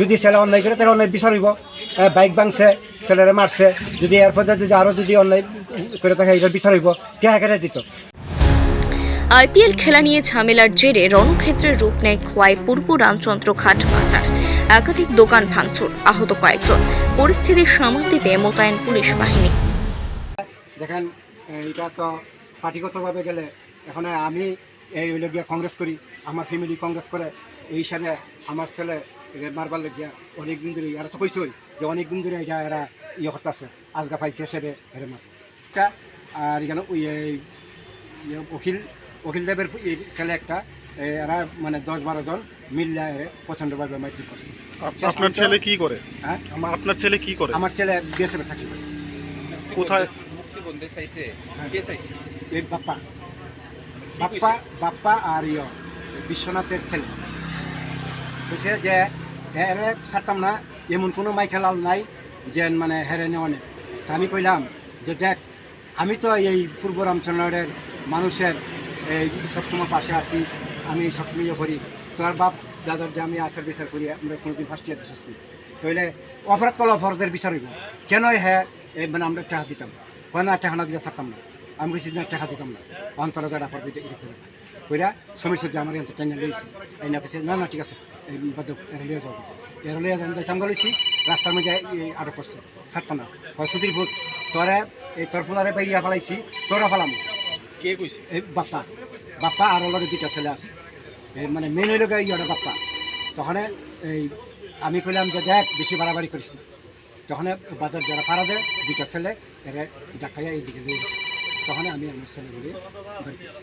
যদি ছেলে অন্যায় করে তাহলে অন্যায় বিচার হইব। বাইক ভাঙছে ছেলেরে মারছে যদি এরপর যদি আরও যদি অন্যায় করে থাকে এটার বিচার হইব। কে হাঁকে দিত? আইপিএল খেলা নিয়ে ঝামেলার জেরে রণক্ষেত্রের রূপ নেয় খোয়াই পূর্ব রামচন্দ্র ঘাট বাজার। একাধিক দোকান ভাঙচুর আহত কয়েকজন। পরিস্থিতির সামাল দিতে মোতায়েন পুলিশ বাহিনী। দেখেন এটা তো পার্টিগতভাবে গেলে এখন আমি এই হইলে গিয়া কংগ্রেস করি আমার ফ্যামিলি কংগ্রেস করে। এই হিসাবে আমার ছেলে মারবার লেগিয়া অনেক দিন ধরে এরা তো কইসই যে অনেক দিন ধরে এটা এরা ইয়ে করতেছে আজগা পাইছে হিসেবে এর মার। আর এখানে ওই এই ইয়ে উকিল উকিল দেবের ছেলে একটা এরা মানে দশ বারো জন মিল্লা এর প্রচণ্ডভাবে মাইটি করছে। আপনার ছেলে কি করে? হ্যাঁ আমার আপনার ছেলে কি করে? আমার ছেলে বিএসএফের চাকরি করে। কোথায়? মুক্তি বন্ধে চাইছে। হ্যাঁ। কে চাইছে? এই বাপ্পা। বাপ্পা বাপ্পা আর ইয়, বিশ্বনাথের ছেলে। বলছে যে, হেরে ছাড়তাম না, এমন কোনো মাইখেলাল নাই যে মানে হেরে নেওয়া নেই। তা আমি কইলাম যে, দেখ, আমি তো এই পূর্ব রামচন্দ্রের মানুষের, এই সবসময় পাশে আসি আমি সবসময় ইয়ে করি। তোর বাপ দাদার যে আমি আচার বিচার করি, আমরা কোনোদিন ফার্স্ট ইয়ার দিচ্ছি তাইলে অপরাধ করলে অপরাধের বিচার হইব। কেন হ্যাঁ মানে আমরা টাকা দিতাম? হয় না টাকা না দিলে ছাড়তাম না? আমি বলছি না টাকা দিতাম না। অন্তর যারা পড়বে এটা করে কইরা সমীর সূর্য আমার এত টেনে লইছি। এই না কেছে না না ঠিক আছে এই বাদ দাও, এরা লিয়ে যাও। এরা লিয়ে যাও যাইতাম গেছি রাস্তার মধ্যে আটক করছে ছাড়তাম না। হয় সুধীর ভূত তোরে এই তোর ফুলারে বাইরিয়া ফেলাইছি তোরা ফেলাম। কে কইছে? এই বাপ্পা বাপ্পা আর ওর দুইটা ছেলে আছে। এই মানে মেন হইল গিয়ে ইয়ে বাপ্পা। তখন এই আমি কইলাম যে দেখ বেশি বাড়াবাড়ি করিস না। তখন বাজার যারা পাড়া দেয় দুইটা ছেলে এরা ডাকাইয়া এইদিকে দিয়ে গেছে। তখন আমি আমার ছেলেগুলি বাড়িতে